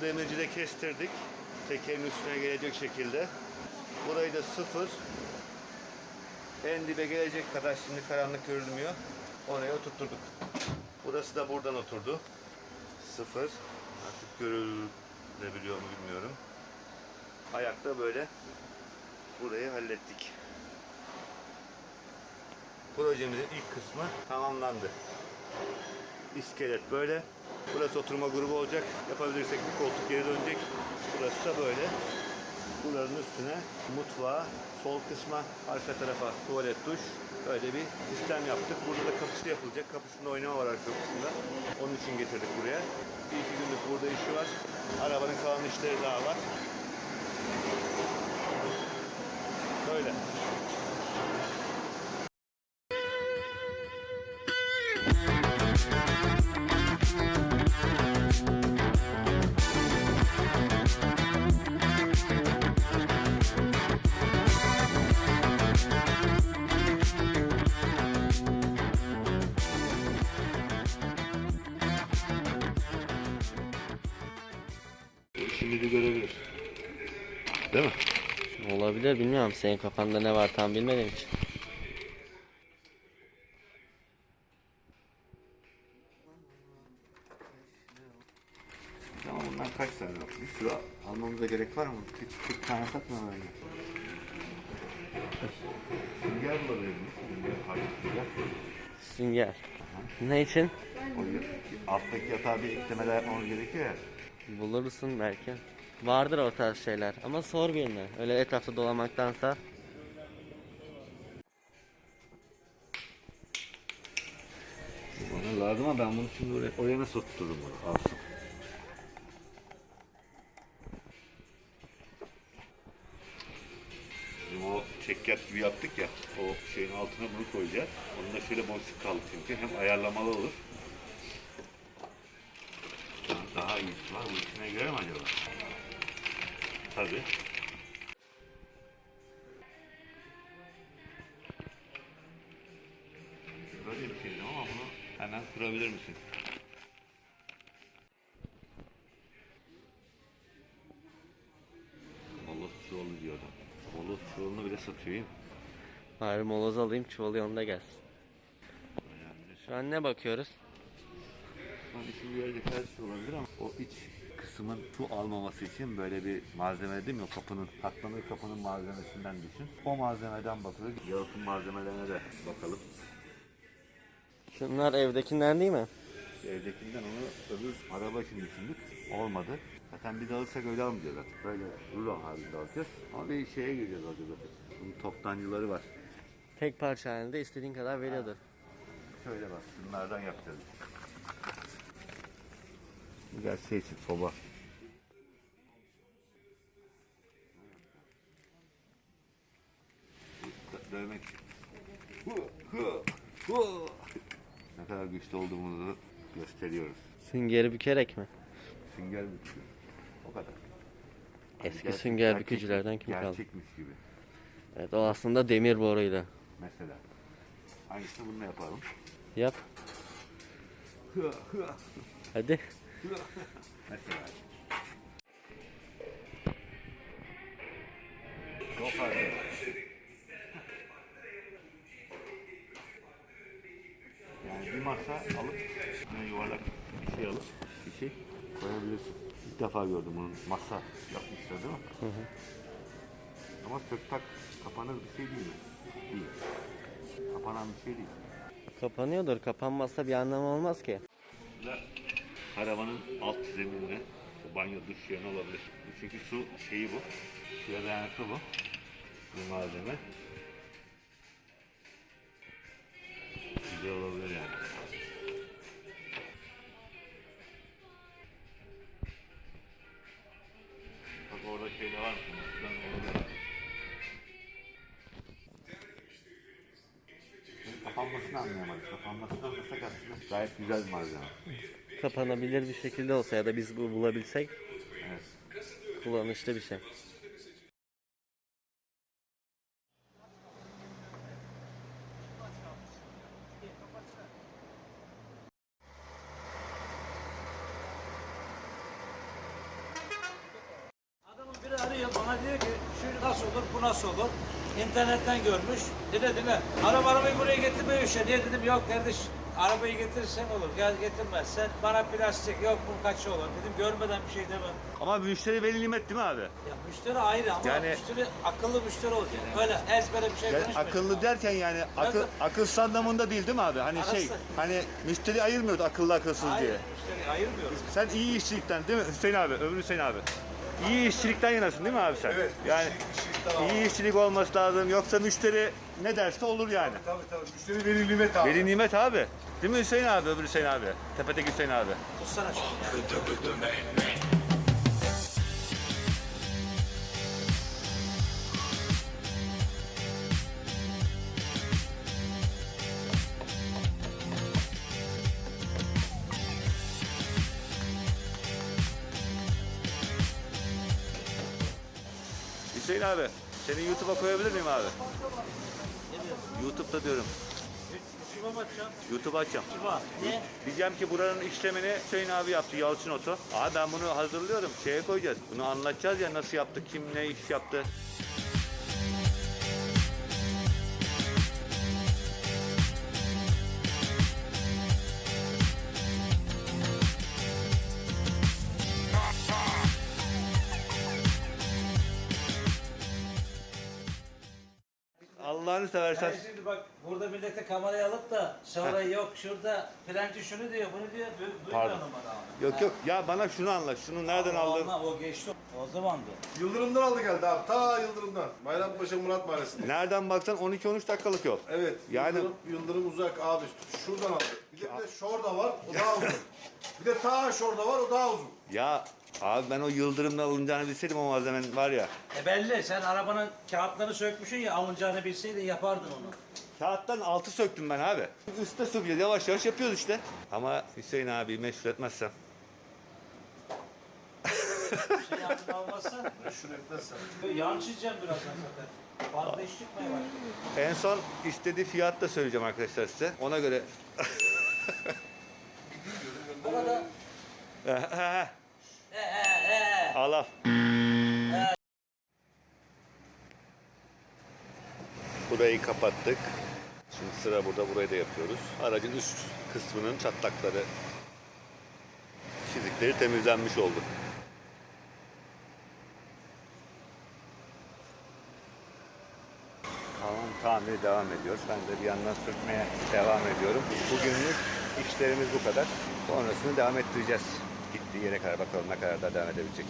Bunu demircide kestirdik. Tekerin üstüne gelecek şekilde. Burayı da sıfır. En dibe gelecek kadar şimdi karanlık görülmüyor. Oraya oturtturduk. Burası da buradan oturdu. Sıfır. Artık görülebiliyor mu bilmiyorum. Ayakta böyle burayı hallettik. Projemizin ilk kısmı tamamlandı. İskelet böyle. Burası oturma grubu olacak. Yapabilirsek bir koltuk geri dönecek. Burası da böyle. Bunların üstüne mutfağa, sol kısma, arka tarafa tuvalet, duş. Böyle bir sistem yaptık. Burada da kapısı yapılacak. Kapısında oynama var arka kapısında. Onun için getirdik buraya. Bir iki günlük burada işi var. Arabanın kalan işleri daha var. De görebilir. Değil mi? Olabilir bilmiyorum. Senin kafanda ne var tam bilmediğim için. Ama bundan kaç tane var? Bir sürü almamıza gerek var mı? Tek, tek tane satma bence. Sünger bulabilir miyiz? Sünger, sünger. Ne için? O alttaki yatağa bir eklemeler yapmamız gerekiyor ya. Bulursun belki. Vardır o tarz şeyler ama sor birine. Öyle etrafta dolamaktansa. Bana lazım ama ben bunu şimdi oraya, oraya nasıl oturturum bunu? Alsın. Bizim o çekyat gibi yaptık ya, o şeyin altına bunu koyacağız. Onun da şöyle boşluk kaldı çünkü. Hem ayarlamalı olur. İyi var. Bu içine göre mi acaba? Tabii. Böyle bir şey ama bunu hemen kurabilir misin? Moloz çuvalı diyor adam. Moloz çuvalını bile satıyor? Bari moloz alayım çuvalı yanında gelsin. Şu an ne bakıyoruz? Hani şimdi görecek her şey olabilir ama o iç kısmın su almaması için böyle bir malzeme değil mi? O kapının, katlanır kapının malzemesinden düşün. O malzemeden bakıyoruz. Yalıtım malzemelerine de bakalım. Şunlar evdekiler değil mi? Evdekinden onu öbür araba için düşündük. Olmadı. Zaten bir de alırsak öyle almayacağız artık. Böyle rulo halinde alacağız. Ama bir şeye gireceğiz alacağız zaten. Bunun toptancıları var. Tek parça halinde istediğin kadar veriyordur. Şöyle bak şunlardan yapacağız. Bu gerçi şey için soba. Dö- Dövmek. Ne kadar güçlü olduğumuzu gösteriyoruz. Süngeri bükerek mi? Sünger büküyor. O kadar. Eski Gerçek- sünger gerçek- bükücülerden kim kaldı? Gerçekmiş gibi. Evet o aslında demir boruydu. Mesela. Aynısını bununla yapalım. Yap. Hadi. Hı. Çok. Yani bir masa alıp yuvarlak bir şey alıp bir şey koyabilirsin. İlk defa gördüm bunun masa yapmışlar değil mi? Ama sök tak kapanır bir şey değil mi? Değil. Kapanan bir şey değil. Kapanıyordur. Kapanmazsa bir anlamı olmaz ki. da karavanın alt zeminine banyo duş yerine olabilir. Çünkü su şeyi bu. Suya dayanıklı bu. Bu malzeme. Gayet güzel bir malzeme. Kapanabilir bir şekilde olsa ya da biz bu bulabilsek evet. kullanışlı bir şey. Adamın biri arıyor bana diyor ki şu nasıl olur, bu nasıl olur? İnternetten görmüş. Dedi değil mi? Araba arabayı buraya getirmeyi üşe. Niye dedim yok kardeş arabayı getirirsen olur. Gel getirmezsen bana plastik yok bu kaçı olur. Dedim görmeden bir şey demem. Ama müşteri veli nimet değil mi abi? Ya müşteri ayrı ama Yani- müşteri akıllı müşteri olacak. Öyle ezbere bir şey Yani konuşmayacak. akıllı derken yani akıl, akıl anlamında değil değil mi abi? Hani şey Arası. hani müşteri ayırmıyordu akıllı akılsız Hayır, diye. müşteri ayırmıyoruz. Sen iyi işçilikten değil mi Hüseyin abi? Öbür Hüseyin abi. İyi işçilikten yanasın değil mi abi sen? Evet, Yani iyi işçilik olması lazım. Yoksa müşteri ne derse olur yani. Tabii tabii. Müşteri veli nimet abi. Veli nimet abi. Değil mi Hüseyin abi? Öbür Hüseyin abi. Tepedeki Hüseyin abi. Tutsana şunu. Hüseyin abi. Seni YouTube'a koyabilir miyim abi? YouTube'da diyorum. YouTube açacağım. Şuna. Niye? Diyeceğim ki buranın işlemini Hüseyin abi yaptı Yalçın Oto. Abi ben bunu hazırlıyorum. Şeye koyacağız. Bunu anlatacağız ya nasıl yaptı, kim ne iş yaptı. Allah'ını seversen Sen şimdi bak burada millete kamerayı alıp da sonra yok şurada filancı şunu diyor bunu diyor. Du- Duymuyor Pardon. numara abi. Yok yok ya bana şunu anlat. Şunu nereden aldın? Ondan, o geçti. O zamandı. Yıldırım'dan aldı geldi abi. Ta Yıldırım'dan. Bayrampaşa Murat Mahallesi'nde. Nereden baksan 12-13 dakikalık yol. Evet. Yani- Yıldırım, Yıldırım uzak abi. Şuradan aldı. Bir de, bir de şurada var. O daha uzun. Bir de ta şurada var. O daha uzun. Ya abi ben o yıldırımla alınacağını bilseydim o malzemenin var ya. E belli sen arabanın kağıtlarını sökmüşsün ya alınacağını bilseydin yapardın onu. Kağıttan altı söktüm ben abi. Üste söküyoruz yavaş yavaş yapıyoruz işte. Ama Hüseyin abi meşhur etmezsem. Şey yaptın almazsan Şunu yan çizeceğim birazdan zaten. Fazla iş çıkmaya başladı. En son istediği fiyat da söyleyeceğim arkadaşlar size. Ona göre. Burada e e e al. Burayı kapattık. Şimdi sıra burada burayı da yapıyoruz. Aracın üst kısmının çatlakları, çizikleri temizlenmiş oldu. Kalan tamiri devam ediyor. Ben de bir yandan sürtmeye devam ediyorum. Bugünlük işlerimiz bu kadar. Sonrasını devam ettireceğiz. Gittiği yere kadar bakalım ne kadar da devam edebilecek.